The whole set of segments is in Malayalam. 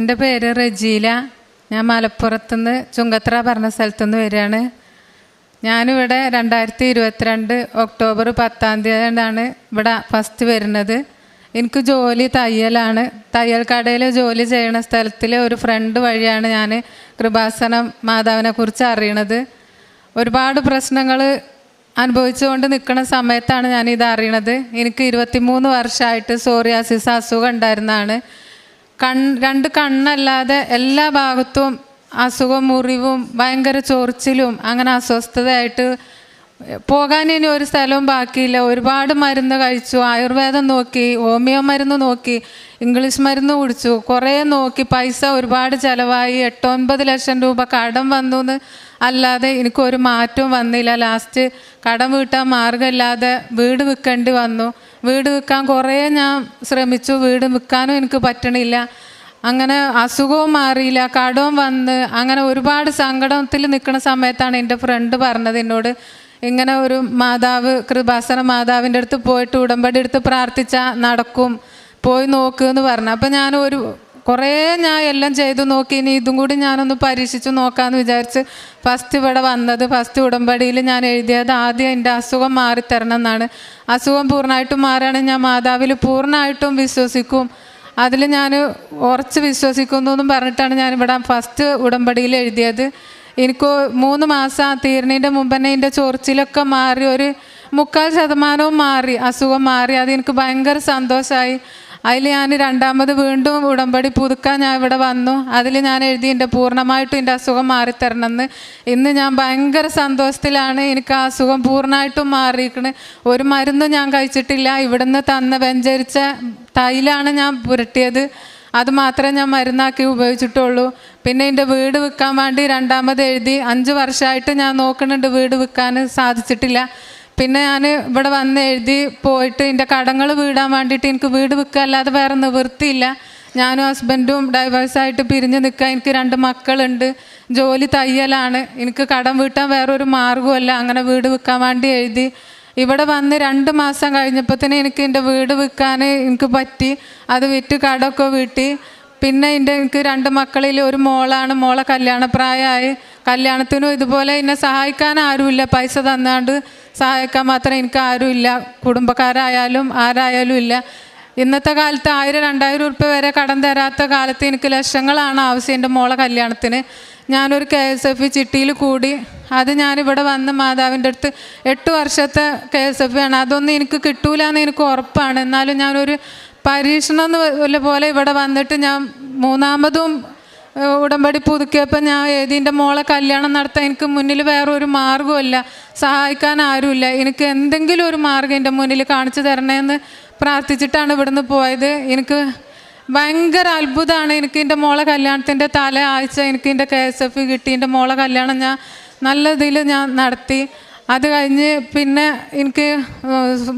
എന്റെ പേര് റജീല. ഞാൻ മലപ്പുറത്തുനിന്ന് ചുങ്കത്ര പറഞ്ഞ സ്ഥലത്തുനിന്ന് വരികയാണ്. ഞാനിവിടെ രണ്ടായിരത്തി ഇരുപത്തിരണ്ട് ഒക്ടോബർ പത്താം തീയതിയാണ് ഇവിടെ ഫസ്റ്റ് വരുന്നത്. എനിക്ക് ജോലി തയ്യലാണ്. തയ്യൽ കടയിൽ ജോലി ചെയ്യുന്ന സ്ഥലത്തിലെ ഒരു ഫ്രണ്ട് വഴിയാണ് ഞാൻ കൃപാസനം മാതാവിനെ കുറിച്ച് അറിയണത്. ഒരുപാട് പ്രശ്നങ്ങൾ അനുഭവിച്ചുകൊണ്ട് നിൽക്കുന്ന സമയത്താണ് ഞാൻ ഇത് അറിയണത്. എനിക്ക് ഇരുപത്തിമൂന്ന് വർഷമായിട്ട് സോറിയാസിസ് അസുഖം ഉണ്ടായിരുന്നതാണ്. കൺ രണ്ട് കണ്ണല്ലാതെ എല്ലാ ഭാഗത്തും അസുഖം മുറിവും ഭയങ്കര ചൊറിച്ചിലും അങ്ങനെ അസ്വസ്ഥതയായിട്ട് പോകാൻ ഇനി ഒരു സ്ഥലവും ബാക്കിയില്ല. ഒരുപാട് മരുന്ന് കഴിച്ചു. ആയുർവേദം നോക്കി ഹോമിയോ മരുന്ന് നോക്കി ഇംഗ്ലീഷ് മരുന്ന് കുടിച്ചു. കുറേ നോക്കി. പൈസ ഒരുപാട് ചിലവായി. എട്ടൊൻപത് ലക്ഷം രൂപ കടം വന്നു എന്ന് അല്ലാതെ എനിക്കൊരു മാറ്റവും വന്നില്ല. ലാസ്റ്റ് കടം വീട്ടാൻ മാർഗമില്ലാതെ വീട് വിൽക്കേണ്ടി വന്നു. വീട് വിൽക്കാൻ കുറേ ഞാൻ ശ്രമിച്ചു. വീട് വിൽക്കാനും എനിക്ക് പറ്റണില്ല. അങ്ങനെ അസുഖവും മാറിയില്ല. കടവും വന്ന് അങ്ങനെ ഒരുപാട് സങ്കടത്തിൽ നിൽക്കുന്ന സമയത്താണ് എന്റെ ഫ്രണ്ട് പറഞ്ഞത് എന്നോട്. ഇങ്ങനെ ഒരു മാതാവ് കൃപാസന മാതാവിന്റെ അടുത്ത് പോയിട്ട് ഉടമ്പടി എടുത്ത് പ്രാർത്ഥിച്ചാൽ നടക്കും പോയി നോക്ക് എന്ന് പറഞ്ഞു. അപ്പം ഞാൻ ഒരു കുറേ ഞാൻ എല്ലാം ചെയ്തു നോക്കി. ഇനി ഇതും കൂടി ഞാനൊന്ന് പരീക്ഷിച്ച് നോക്കാമെന്ന് വിചാരിച്ച് ഫസ്റ്റ് ഇവിടെ വന്നത് ഫസ്റ്റ് ഉടമ്പടിയിൽ ഞാൻ എഴുതിയത് ആദ്യം എന്റെ അസുഖം മാറിത്തരണം എന്നാണ്. അസുഖം പൂർണമായിട്ടും മാറുകയാണെങ്കിൽ ഞാൻ മാതാവിൽ പൂർണമായിട്ടും വിശ്വസിക്കും. അതിൽ ഞാൻ ഉറച്ച് വിശ്വസിക്കുന്നു എന്നും പറഞ്ഞിട്ടാണ് ഞാനിവിടെ ഫസ്റ്റ് ഉടമ്പടിയിൽ എഴുതിയത്. എനിക്ക് മൂന്ന് മാസം തീരണേന്റെ മുമ്പ് തന്നെ എന്റെ ചൊറിച്ചിലൊക്കെ മാറി ഒരു മുക്കാൽ ശതമാനവും മാറി അസുഖം മാറി. അത് എനിക്ക് ഭയങ്കര സന്തോഷമായി അതിൽ ഞാൻ രണ്ടാമത് വീണ്ടും ഉടമ്പടി പുതുക്കാൻ ഞാൻ ഇവിടെ വന്നു. അതിൽ ഞാൻ എഴുതി എന്റെ പൂർണമായിട്ടും എന്റെ അസുഖം മാറിത്തരണമെന്ന്. ഇന്ന് ഞാൻ ഭയങ്കര സന്തോഷത്തിലാണ് എനിക്ക് ആ അസുഖം പൂർണമായിട്ടും മാറിയിരിക്കണ്. ഒരു മരുന്നും ഞാൻ കഴിച്ചിട്ടില്ല. ഇവിടുന്ന് തന്ന വെഞ്ചരിച്ച തൈലാണ് ഞാൻ പുരട്ടിയത്. അത് മാത്രമേ ഞാൻ മരുന്നാക്കി ഉപയോഗിച്ചിട്ടുള്ളൂ. പിന്നെ എന്റെ വീട് വിൽക്കാൻ വേണ്ടി രണ്ടാമത് എഴുതി അഞ്ച് വർഷമായിട്ട് ഞാൻ നോക്കുന്നുണ്ട് വീട് വിൽക്കാൻ സാധിച്ചിട്ടില്ല. പിന്നെ ഞാൻ ഇവിടെ വന്ന് എഴുതി പോയിട്ട് എന്റെ കടങ്ങൾ വീടാൻ വേണ്ടിയിട്ട് എനിക്ക് വീട് വിൽക്കുക അല്ലാതെ വേറെ നിവൃത്തിയില്ല. ഞാനും ഹസ്ബൻഡും ഡൈവേഴ്സായിട്ട് പിരിഞ്ഞ് നിൽക്കുക. എനിക്ക് രണ്ട് മക്കളുണ്ട്. ജോലി തയ്യലാണ്. എനിക്ക് കടം വീട്ടാൻ വേറൊരു മാർഗമല്ല അങ്ങനെ വീട് വിൽക്കാൻ വേണ്ടി എഴുതി. ഇവിടെ വന്ന് രണ്ട് മാസം കഴിഞ്ഞപ്പോൾ തന്നെ എനിക്ക് എന്റെ വീട് വിൽക്കാൻ എനിക്ക് പറ്റി. അത് വിറ്റ് കടമൊക്കെ വീട്ടി. പിന്നെ എന്റെ എനിക്ക് രണ്ട് മക്കളിൽ ഒരു മോളാണ് മോളെ കല്യാണപ്രായമായി. കല്യാണത്തിനും ഇതുപോലെ എന്നെ സഹായിക്കാൻ ആരുമില്ല. പൈസ തന്നാണ്ട് സഹായിക്കാൻ മാത്രം എനിക്ക് ആരുമില്ല. കുടുംബക്കാരായാലും ആരായാലും ഇല്ല. ഇന്നത്തെ കാലത്ത് ആയിരം രണ്ടായിരം ഉറുപ്പ്യ വരെ കടം തരാത്ത കാലത്ത് എനിക്ക് ലക്ഷങ്ങളാണ് ആവശ്യം എന്റെ മോളെ കല്യാണത്തിന്. ഞാനൊരു കെ എസ് എഫ് ചിട്ടിയിൽ കൂടി അത് ഞാനിവിടെ വന്ന് മാതാവിന്റെ അടുത്ത് എട്ട് വർഷത്തെ കെ എസ് എഫ് ആണ്. അതൊന്നും എനിക്ക് കിട്ടൂല എന്ന് എനിക്ക് ഉറപ്പാണ്. എന്നാലും ഞാനൊരു പരീക്ഷണം എന്ന് പോലെ ഇവിടെ വന്നിട്ട് ഞാൻ മൂന്നാമതും ഉടമ്പടി പുതുക്കിയപ്പോൾ ഞാൻ ഏതിന്റെ മോളെ കല്യാണം നടത്താൻ എനിക്ക് മുന്നിൽ വേറെ ഒരു മാർഗമില്ല സഹായിക്കാൻ ആരുമില്ല. എനിക്ക് എന്തെങ്കിലും ഒരു മാർഗം എന്റെ മുന്നിൽ കാണിച്ചു തരണേന്ന് പ്രാർത്ഥിച്ചിട്ടാണ് ഇവിടുന്ന് പോയത്. എനിക്ക് ഭയങ്കര അത്ഭുതമാണ്. എനിക്ക് എന്റെ മോളെ കല്യാണത്തിന്റെ തല ആഴ്ച എനിക്ക് എന്റെ കെ എസ് എഫ് കിട്ടി. എന്റെ മോളെ കല്യാണം ഞാൻ നല്ല ഇതിൽ ഞാൻ നടത്തി. അത് കഴിഞ്ഞ് പിന്നെ എനിക്ക്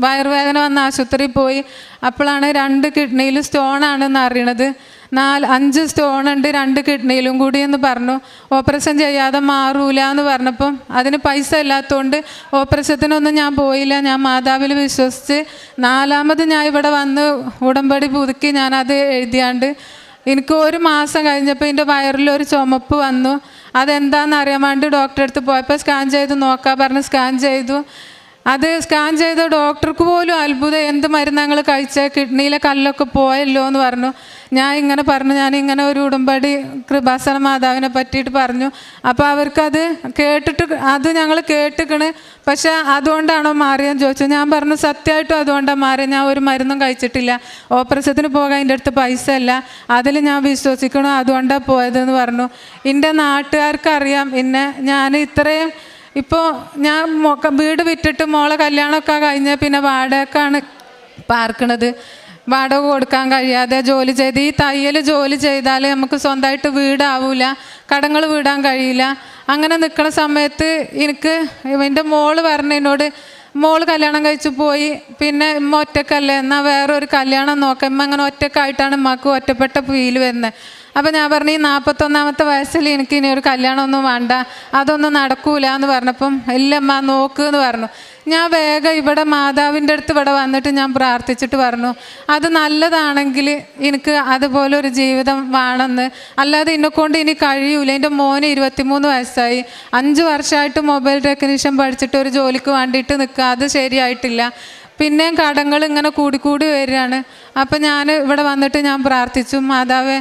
വയറുവേദന വന്ന ആശുപത്രിയിൽ പോയി. അപ്പോഴാണ് രണ്ട് കിഡ്നിയിൽ സ്റ്റോണാണെന്ന് അറിയണത്. നാല് അഞ്ച് സ്റ്റോൺ ഉണ്ട് രണ്ട് കിഡ്നിയിലും കൂടി എന്ന് പറഞ്ഞു. ഓപ്പറേഷൻ ചെയ്യാതെ മാറൂല എന്ന് പറഞ്ഞപ്പം അതിന് പൈസ ഇല്ലാത്തതുകൊണ്ട് ഓപ്പറേഷത്തിനൊന്നും ഞാൻ പോയില്ല. ഞാൻ മാതാവിൽ വിശ്വസിച്ച് നാലാമത് ഞാൻ ഇവിടെ വന്ന് ഉടമ്പടി പുതുക്കി ഞാനത് എഴുതിയാണ്ട് എനിക്ക് ഒരു മാസം കഴിഞ്ഞപ്പോൾ എന്റെ വയറിലൊരു ചുമപ്പ് വന്നു. അതെന്താണെന്ന് അറിയാൻ വേണ്ടി ഡോക്ടറെ അടുത്ത് പോയപ്പോൾ സ്കാൻ ചെയ്ത് നോക്കാൻ പറഞ്ഞ് സ്കാൻ ചെയ്തു. അത് സ്കാൻ ചെയ്ത ഡോക്ടർക്ക് പോലും അത്ഭുതം. എന്ത് മരുന്ന് ഞങ്ങൾ കഴിച്ച? കിഡ്നിയിലെ കല്ലൊക്കെ പോയല്ലോ എന്ന് പറഞ്ഞു. ഞാൻ ഇങ്ങനെ പറഞ്ഞു ഞാൻ ഇങ്ങനെ ഒരു ഉടമ്പടി കൃപാസന മാതാവിനെ പറ്റിയിട്ട് പറഞ്ഞു. അപ്പോൾ അവർക്കത് കേട്ടിട്ട് അത് ഞങ്ങൾ കേട്ടിക്കണ്. പക്ഷേ അതുകൊണ്ടാണോ മാറിയെന്ന് ചോദിച്ചു. ഞാൻ പറഞ്ഞു സത്യമായിട്ടും അതുകൊണ്ടാണ് മാറിയത്. ഞാൻ ഒരു മരുന്നും കഴിച്ചിട്ടില്ല. ഓപ്പറേഷത്തിന് പോകാൻ എന്റെ അടുത്ത് പൈസ ഇല്ല. അതിൽ ഞാൻ വിശ്വസിക്കണം? അതുകൊണ്ടാണ് പോയതെന്ന് പറഞ്ഞു. എന്റെ നാട്ടുകാർക്കറിയാം. പിന്നെ ഞാൻ ഇത്രയും ഇപ്പോൾ ഞാൻ വീട് വിറ്റിട്ട് മോളെ കല്യാണമൊക്കെ കഴിഞ്ഞ് പിന്നെ വാടകക്കാണ് പാർക്കണത്. വാടക കൊടുക്കാൻ കഴിയാതെ ജോലി ചെയ്ത് ഈ തയ്യൽ ജോലി ചെയ്താൽ നമുക്ക് സ്വന്തമായിട്ട് വീടാവില്ല കടങ്ങൾ വീടാൻ കഴിയില്ല. അങ്ങനെ നിൽക്കുന്ന സമയത്ത് എനിക്ക് എന്റെ മോൾ പറഞ്ഞതിനോട് മോൾ കല്യാണം കഴിച്ചു പോയി പിന്നെ ഇമ്മ ഒറ്റക്കല്ലേ എന്നാൽ വേറൊരു കല്യാണം നോക്കാം. ഇമ്മ അങ്ങനെ ഒറ്റക്കായിട്ടാണ് ഇമ്മക്ക് ഒറ്റപ്പെട്ട ഫീൽ വരുന്നത് അപ്പം ഞാൻ പറഞ്ഞു ഈ നാൽപ്പത്തൊന്നാമത്തെ വയസ്സിൽ എനിക്ക് ഇനി ഒരു കല്യാണമൊന്നും വേണ്ട. അതൊന്നും നടക്കൂല എന്ന് പറഞ്ഞപ്പം ഇല്ലമ്മ നോക്ക് എന്ന് പറഞ്ഞു. ഞാൻ വേഗം ഇവിടെ മാതാവിന്റെ അടുത്ത് ഇവിടെ വന്നിട്ട് ഞാൻ പ്രാർത്ഥിച്ചിട്ട് പറഞ്ഞു അത് നല്ലതാണെങ്കിൽ എനിക്ക് അതുപോലെ ഒരു ജീവിതം വേണമെന്ന്. അല്ലാതെ എന്നെക്കൊണ്ട് ഇനി കഴിയൂല. എന്റെ മോന് ഇരുപത്തിമൂന്ന് വയസ്സായി. അഞ്ച് വർഷമായിട്ട് മൊബൈൽ ടെക്നീഷ്യൻ പഠിച്ചിട്ട് ഒരു ജോലിക്ക് വേണ്ടിയിട്ട് നിൽക്കുക അത് ശരിയായിട്ടില്ല. പിന്നെയും കടങ്ങൾ ഇങ്ങനെ കൂടിക്കൂടി വരികയാണ്. അപ്പം ഞാൻ ഇവിടെ വന്നിട്ട് ഞാൻ പ്രാർത്ഥിച്ചു മാതാവേ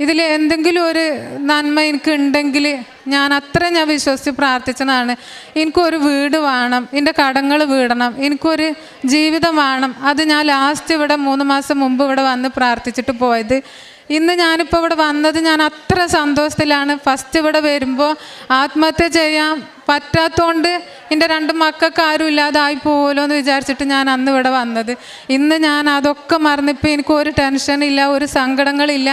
ഇതിൽ എന്തെങ്കിലും ഒരു നന്മ എനിക്ക് ഉണ്ടെങ്കിൽ ഞാൻ അത്ര ഞാൻ വിശ്വസിച്ച് പ്രാർത്ഥിച്ചതാണ്. എനിക്കൊരു വീട് വേണം എന്റെ കടങ്ങൾ വീടണം എനിക്കൊരു ജീവിതം വേണം. അത് ഞാൻ ലാസ്റ്റ് ഇവിടെ മൂന്ന് മാസം മുമ്പ് ഇവിടെ വന്ന് പ്രാർത്ഥിച്ചിട്ട് പോയത്. ഇന്ന് ഞാനിപ്പോൾ ഇവിടെ വന്നത് ഞാൻ അത്ര സന്തോഷത്തിലാണ്. ഫസ്റ്റ് ഇവിടെ വരുമ്പോൾ ആത്മഹത്യ ചെയ്യാൻ പറ്റാത്തതുകൊണ്ട് എന്റെ രണ്ട് മക്കൾക്ക് ആരും ഇല്ലാതായി പോകുമല്ലോ എന്ന് വിചാരിച്ചിട്ട് ഞാൻ അന്ന് ഇവിടെ വന്നത്. ഇന്ന് ഞാൻ അതൊക്കെ മറന്നിപ്പോൾ എനിക്ക് ഒരു ടെൻഷനില്ല ഒരു സങ്കടങ്ങളില്ല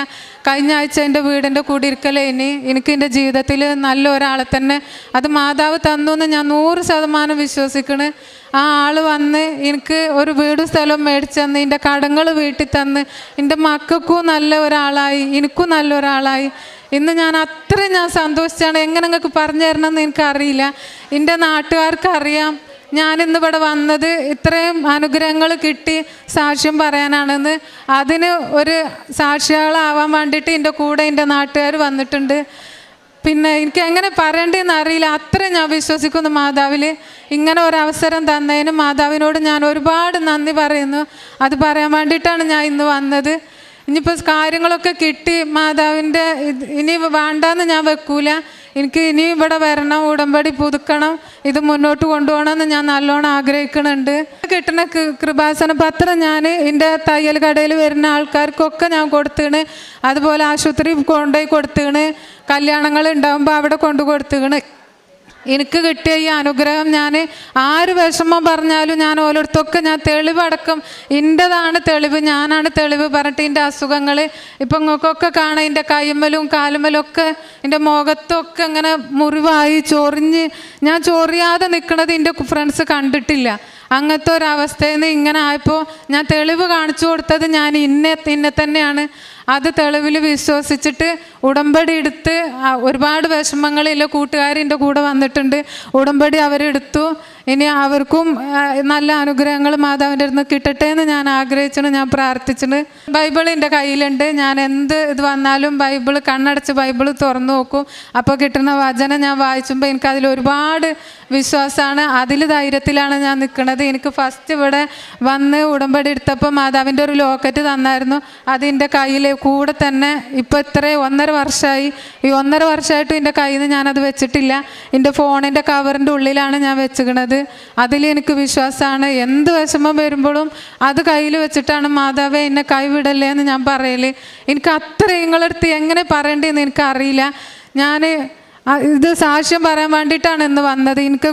കഴിഞ്ഞ ആഴ്ച എന്റെ വീടിന്റെ കൂടിയിരിക്കലേ ഇനി എനിക്ക് എന്റെ ജീവിതത്തിൽ നല്ല ഒരാളെ തന്നെ അത് മാതാവ് തന്നു എന്ന് ഞാൻ നൂറ് ശതമാനം വിശ്വസിക്കണ്. ആ ആൾ വന്ന് എനിക്ക് ഒരു വീട് സ്ഥലം മേടിച്ചു തന്ന് എന്റെ കടങ്ങൾ വീട്ടിൽ തന്ന് എന്റെ മക്കൾക്കും നല്ല ഒരാളായി എനിക്കും നല്ല ഒരാളായി. ഇന്ന് ഞാൻ അത്രയും ഞാൻ സന്തോഷിച്ചാണ്. എങ്ങനെ നിങ്ങൾക്ക് പറഞ്ഞു തരണമെന്ന് എനിക്കറിയില്ല. എന്റെ നാട്ടുകാർക്ക് അറിയാം ഞാൻ ഇന്ന് ഇവിടെ വന്നത് ഇത്രയും അനുഗ്രഹങ്ങൾ കിട്ടി സാക്ഷ്യം പറയാനാണെന്ന്. അതിന് ഒരു സാക്ഷികളാവാൻ വേണ്ടിയിട്ട് എന്റെ കൂടെ എന്റെ നാട്ടുകാർ വന്നിട്ടുണ്ട്. പിന്നെ എനിക്ക് എങ്ങനെ പറയേണ്ടതെന്ന് അറിയില്ല. അത്ര ഞാൻ വിശ്വസിക്കുന്നു മാതാവിൽ. ഇങ്ങനെ ഒരവസരം തന്നതിന് മാതാവിനോട് ഞാൻ ഒരുപാട് നന്ദി പറയുന്നു. അത് പറയാൻ വേണ്ടിയിട്ടാണ് ഞാൻ ഇന്ന് വന്നത്. ഇനിയിപ്പോൾ കാര്യങ്ങളൊക്കെ കിട്ടി മാതാവിന്റെ ഇനി വേണ്ടാന്ന് ഞാൻ വെക്കൂല. എനിക്ക് ഇനി ഇവിടെ വരണം ഉടമ്പടി പുതുക്കണം ഇത് മുന്നോട്ട് കൊണ്ടുപോകണമെന്ന് ഞാൻ നല്ലോണം ആഗ്രഹിക്കുന്നുണ്ട്. കിട്ടുന്ന കൃപാസന പത്രം ഞാൻ എന്റെ തയ്യൽ കടയിൽ വരുന്ന ആൾക്കാർക്കൊക്കെ ഞാൻ കൊടുത്തേണ്. അതുപോലെ ആശുപത്രി കൊണ്ടുപോയി കൊടുത്തേണ്. കല്യാണങ്ങൾ ഉണ്ടാകുമ്പോൾ അവിടെ കൊണ്ടു കൊടുത്തേണ്. എനിക്ക് കിട്ടിയ ഈ അനുഗ്രഹം ഞാൻ ആര് വിഷമം പറഞ്ഞാലും ഞാൻ ഓരോരുത്തൊക്കെ ഞാൻ തെളിവടക്കം എന്റെതാണ് തെളിവ് ഞാനാണ് തെളിവ് പറഞ്ഞിട്ട് എന്റെ അസുഖങ്ങൾ ഇപ്പം നിങ്ങൾക്കൊക്കെ കാണാം. എന്റെ കൈമ്മലും കാലുമ്മലും ഒക്കെ എന്റെ മുഖത്തൊക്കെ ഇങ്ങനെ മുറിവായി ചൊറിഞ്ഞ് ഞാൻ ചൊറിയാതെ നിൽക്കുന്നത് എന്റെ ഫ്രണ്ട്സ് കണ്ടിട്ടില്ല. അങ്ങനത്തെ ഒരവസ്ഥയിൽ നിന്ന് ഇങ്ങനെ ആയപ്പോൾ ഞാൻ തെളിവ് കാണിച്ചു കൊടുത്തത് ഞാൻ ഇന്നെ ഇന്നെ തന്നെയാണ്. അത് തെളിവിൽ വിശ്വസിച്ചിട്ട് ഉടമ്പടി എടുത്ത് ഒരുപാട് വിഷമങ്ങളില്ല കൂട്ടുകാരിന്റെ കൂടെ വന്നിട്ടുണ്ട്. ഉടമ്പടി അവരെടുത്തു. ഇനി അവർക്കും നല്ല അനുഗ്രഹങ്ങൾ മാതാവിന്റെ അടുത്ത് കിട്ടട്ടെ എന്ന് ഞാൻ ആഗ്രഹിച്ചിട്ട് ഞാൻ പ്രാർത്ഥിച്ചിട്ട് ബൈബിൾ എന്റെ കയ്യിലുണ്ട്. ഞാൻ എന്ത് ഇത് വന്നാലും ബൈബിൾ കണ്ണടച്ച് ബൈബിൾ തുറന്നു നോക്കും. അപ്പോൾ കിട്ടുന്ന വചനം ഞാൻ വായിച്ചുമ്പോൾ എനിക്ക് അതിൽ ഒരുപാട് വിശ്വാസമാണ്. അതിൽ ധൈര്യത്തിലാണ് ഞാൻ നിൽക്കുന്നത്. എനിക്ക് ഫസ്റ്റ് ഇവിടെ വന്ന് ഉടമ്പടി എടുത്തപ്പോൾ മാതാവിന്റെ ഒരു ലോക്കറ്റ് തന്നായിരുന്നു. അതിന്റെ കയ്യിൽ കൂടെ തന്നെ ഇപ്പോൾ ഇത്ര ഒന്നര വർഷമായി ഈ ഒന്നര വർഷമായിട്ടും എന്റെ കയ്യിൽ നിന്ന് ഞാനത് വെച്ചിട്ടില്ല. എന്റെ ഫോണിന്റെ കവറിന്റെ ഉള്ളിലാണ് ഞാൻ വെച്ചിക്കണത്. അതിൽ എനിക്ക് വിശ്വാസമാണ് എന്ത് വിഷമം വരുമ്പോഴും അത് കയ്യിൽ വെച്ചിട്ടാണ് മാതാവേ എന്നെ കൈവിടല്ലേ എന്ന് ഞാൻ പറയൽ. എനിക്ക് അത്ര നിങ്ങളടുത്ത് എങ്ങനെ പറയേണ്ടതെന്ന് എനിക്കറിയില്ല. ഞാൻ ഇത് സാക്ഷ്യം പറയാൻ വേണ്ടിയിട്ടാണ് ഇന്ന് വന്നത്. എനിക്ക്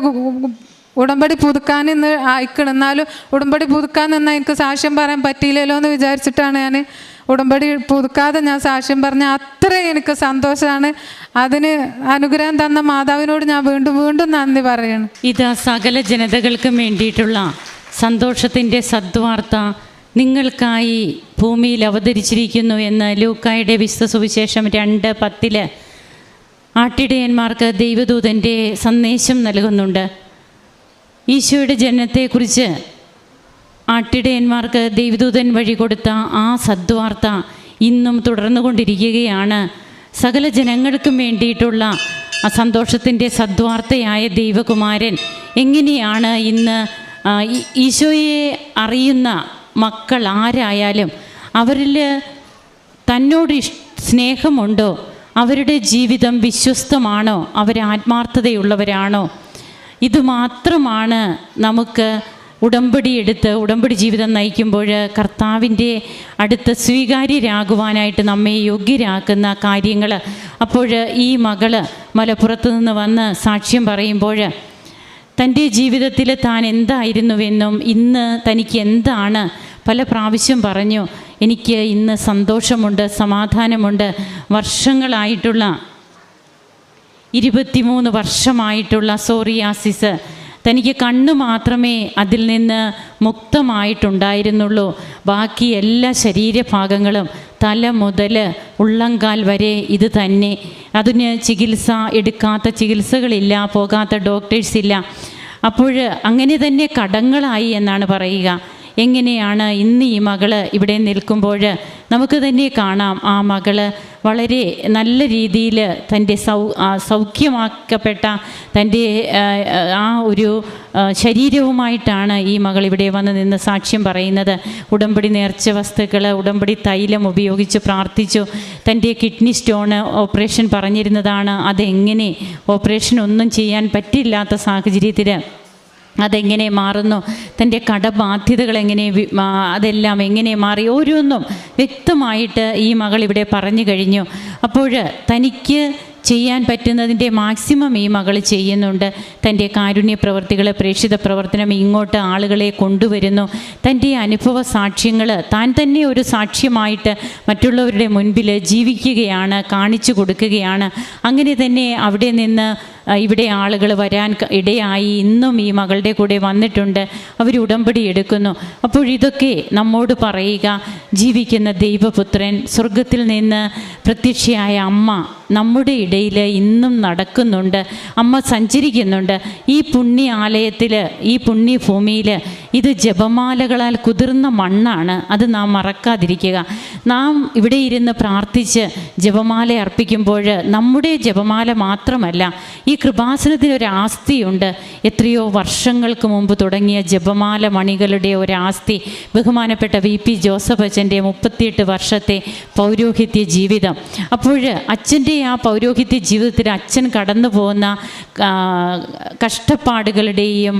ഉടമ്പടി പുതുക്കാൻ ഇന്ന് അയക്കണം. എന്നാലും ഉടമ്പടി പുതുക്കാൻ നിന്നാൽ എനിക്ക് സാക്ഷ്യം പറയാൻ പറ്റിയില്ലല്ലോ എന്ന് വിചാരിച്ചിട്ടാണ് ഞാൻ ഉടമ്പടി പുതുക്കാതെ ഞാൻ സാക്ഷ്യം പറഞ്ഞ അത്ര എനിക്ക് സന്തോഷമാണ്. അതിന് അനുഗ്രഹം തന്ന മാതാവിനോട് ഞാൻ വീണ്ടും വീണ്ടും നന്ദി പറയുന്നു ഇത് സകല ജനതകൾക്കും വേണ്ടിയിട്ടുള്ള സന്തോഷത്തിന്റെ സദ്വാർത്ത നിങ്ങൾക്കായി ഭൂമിയിൽ അവതരിച്ചിരിക്കുന്നു എന്ന് ലൂക്കായുടെ വിശുദ്ധ സുവിശേഷം രണ്ട് പത്തിൽ ആട്ടിടയന്മാർക്ക് ദൈവദൂതന്റെ സന്ദേശം നൽകുന്നുണ്ട്. ഈശോയുടെ ജനനത്തെക്കുറിച്ച് ആട്ടിടയന്മാർക്ക് ദൈവദൂതൻ വഴി കൊടുത്ത ആ സദ്വാർത്ത ഇന്നും തുടർന്നുകൊണ്ടിരിക്കുകയാണ്. സകല ജനങ്ങൾക്കും വേണ്ടിയിട്ടുള്ള സന്തോഷത്തിന്റെ സദ്വാർത്തയായ ദൈവകുമാരൻ എങ്ങനെയാണ് ഇന്ന് ഈശോയെ അറിയുന്ന മക്കൾ ആരായാലും അവരിൽ തന്നോട് സ്നേഹമുണ്ടോ? അവരുടെ ജീവിതം വിശ്വസ്തമാണോ? അവർ ആത്മാർത്ഥതയുള്ളവരാണോ ഇത് മാത്രമാണ് നമുക്ക് ഉടമ്പടി എടുത്ത് ഉടമ്പടി ജീവിതം നയിക്കുമ്പോൾ കർത്താവിന്റെ അടുത്ത് സ്വീകാര്യരാകുവാനായിട്ട് നമ്മെ യോഗ്യരാക്കുന്ന കാര്യങ്ങൾ. അപ്പോൾ ഈ മകൾ മലപ്പുറത്ത് നിന്ന് വന്ന് സാക്ഷ്യം പറയുമ്പോൾ തന്റെ ജീവിതത്തിൽ താൻ എന്തായിരുന്നുവെന്നും ഇന്ന് തനിക്ക് എന്താണ്? പല പ്രാവശ്യം പറഞ്ഞു എനിക്ക് ഇന്ന് സന്തോഷമുണ്ട് സമാധാനമുണ്ട് വർഷങ്ങളായിട്ടുള്ള ഇരുപത്തിമൂന്ന് വർഷമായിട്ടുള്ള സോറിയാസിസ് തനിക്ക് കണ്ണ് മാത്രമേ അതിൽ നിന്ന് മുക്തമായിട്ടുണ്ടായിരുന്നുള്ളൂ. ബാക്കി എല്ലാ ശരീരഭാഗങ്ങളും തല മുതൽ ഉള്ളങ്കാൽ വരെ ഇത് തന്നെ. അതിന് ചികിത്സ എടുക്കാത്ത ചികിത്സകളില്ല പോകാത്ത ഡോക്ടേഴ്സ് ഇല്ല. അപ്പോൾ അങ്ങനെ തന്നെ കടങ്ങളായി എന്നാണ് പറയുക. എങ്ങനെയാണ് ഇന്ന് ഈ മകൾ ഇവിടെ നിൽക്കുമ്പോൾ നമുക്ക് തന്നെ കാണാം. ആ മകൾ വളരെ നല്ല രീതിയിൽ തന്റെ സൗ സൗഖ്യമാക്കപ്പെട്ട തന്റെ ആ, ഒരു ശരീരവുമായിട്ടാണ് ഈ മകൾ ഇവിടെ വന്ന് നിന്ന് സാക്ഷ്യം പറയുന്നത്. ഉടമ്പടി നേർച്ച വസ്തുക്കൾ ഉടമ്പടി തൈലം ഉപയോഗിച്ച് പ്രാർത്ഥിച്ചു. തന്റെ കിഡ്നി സ്റ്റോണ് ഓപ്പറേഷൻ പറഞ്ഞിരുന്നതാണ്. അതെങ്ങനെ ഓപ്പറേഷൻ ഒന്നും ചെയ്യാൻ പറ്റില്ലാത്ത സാഹചര്യത്തിൽ അതെങ്ങനെ മാറുന്നു? തന്റെ കടബാധ്യതകൾ എങ്ങനെ അതെല്ലാം എങ്ങനെ മാറി? ഓരോന്നും വ്യക്തമായിട്ട് ഈ മകൾ ഇവിടെ പറഞ്ഞു കഴിഞ്ഞു. അപ്പോൾ തനിക്ക് ചെയ്യാൻ പറ്റുന്നതിന്റെ മാക്സിമം ഈ മകൾ ചെയ്യുന്നുണ്ട്. തന്റെ കാരുണ്യ പ്രവർത്തികൾ പ്രേക്ഷിത പ്രവർത്തനം ഇങ്ങോട്ട് ആളുകളെ കൊണ്ടുവരുന്നു. തന്റെ അനുഭവ സാക്ഷ്യങ്ങൾ താൻ തന്നെ ഒരു സാക്ഷ്യമായിട്ട് മറ്റുള്ളവരുടെ മുൻപിൽ ജീവിക്കുകയാണ് കാണിച്ചു കൊടുക്കുകയാണ്. അങ്ങനെ തന്നെ അവിടെ നിന്ന് ഇവിടെ ആളുകൾ വരാൻ ഇടയായി. ഇന്നും ഈ മകളുടെ കൂടെ വന്നിട്ടുണ്ട്. അവർ ഉടമ്പടി എടുക്കുന്നു. അപ്പോഴിതൊക്കെ നമ്മോട് പറയുക ജീവിക്കുന്ന ദൈവപുത്രൻ സ്വർഗത്തിൽ നിന്ന് പ്രത്യക്ഷയായ അമ്മ നമ്മുടെ ഇടയിൽ ഇന്നും നടക്കുന്നുണ്ട്. അമ്മ സഞ്ചരിക്കുന്നുണ്ട്. ഈ പുണ്യ ആലയത്തിൽ ഈ പുണ്യഭൂമിയിൽ ഇത് ജപമാലകളാൽ കുതിർന്ന മണ്ണാണ്. അത് നാം മറക്കാതിരിക്കുക. നാം ഇവിടെ ഇരുന്ന് പ്രാർത്ഥിച്ച് ജപമാല അർപ്പിക്കുമ്പോൾ നമ്മുടെ ജപമാല മാത്രമല്ല ഈ കൃപാസനത്തിന് ഒരു ആസ്തിയുണ്ട്. എത്രയോ വർഷങ്ങൾക്ക് മുമ്പ് തുടങ്ങിയ ജപമാല മണികളുടെ ഒരു ആസ്തി ബഹുമാനപ്പെട്ട വി പി ജോസഫ് അച്ഛന്റെ മുപ്പത്തിയെട്ട് വർഷത്തെ പൗരോഹിത്യ ജീവിതം. അപ്പോൾ അച്ഛന്റെ ആ പൗരോഹിത്യ ജീവിതത്തിൽ അച്ഛൻ കടന്നു പോകുന്ന കഷ്ടപ്പാടുകളുടെയും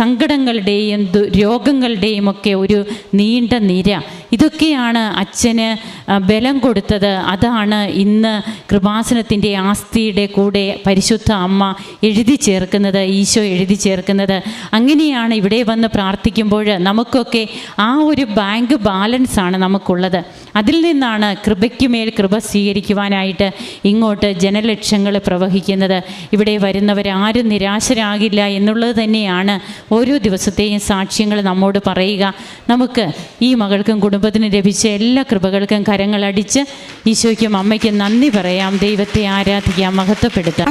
സങ്കടങ്ങളുടെയും രോഗങ്ങളുടെയും ഒക്കെ ഒരു നീണ്ട നിര. ഇതൊക്കെയാണ് അച്ഛന് ബലം കൊടുത്തത്. അതാണ് ഇന്ന് കൃപാസനത്തിന്റെ ആസ്തിയുടെ കൂടെ പരിശുദ്ധ അമ്മ എഴുതി ചേർക്കുന്നത് ഈശോ എഴുതി ചേർക്കുന്നത്. അങ്ങനെയാണ് ഇവിടെ വന്ന് പ്രാർത്ഥിക്കുമ്പോൾ നമുക്കൊക്കെ ആ ഒരു ബാങ്ക് ബാലൻസ് ആണ് നമുക്കുള്ളത്. അതിൽ നിന്നാണ് കൃപയ്ക്ക് മേൽ കൃപ സ്വീകരിക്കുവാനായിട്ട് ഇങ്ങോട്ട് ജനലക്ഷങ്ങൾ പ്രവഹിക്കുന്നത്. ഇവിടെ വരുന്നവരാരും നിരാശരാകില്ല എന്നുള്ളത് തന്നെയാണ് ഓരോ ദിവസത്തെയും സാക്ഷ്യങ്ങൾ നമ്മോട് പറയുക. നമുക്ക് ഈ മകൾക്കും കുടുംബത്തിനും ലഭിച്ച എല്ലാ കൃപകൾക്കും കരങ്ങളടിച്ച് ഈശോയ്ക്കും അമ്മയ്ക്കും നന്ദി പറയാം. ദൈവത്തെ ആരാധിക്കാം മഹത്വപ്പെടുത്താം.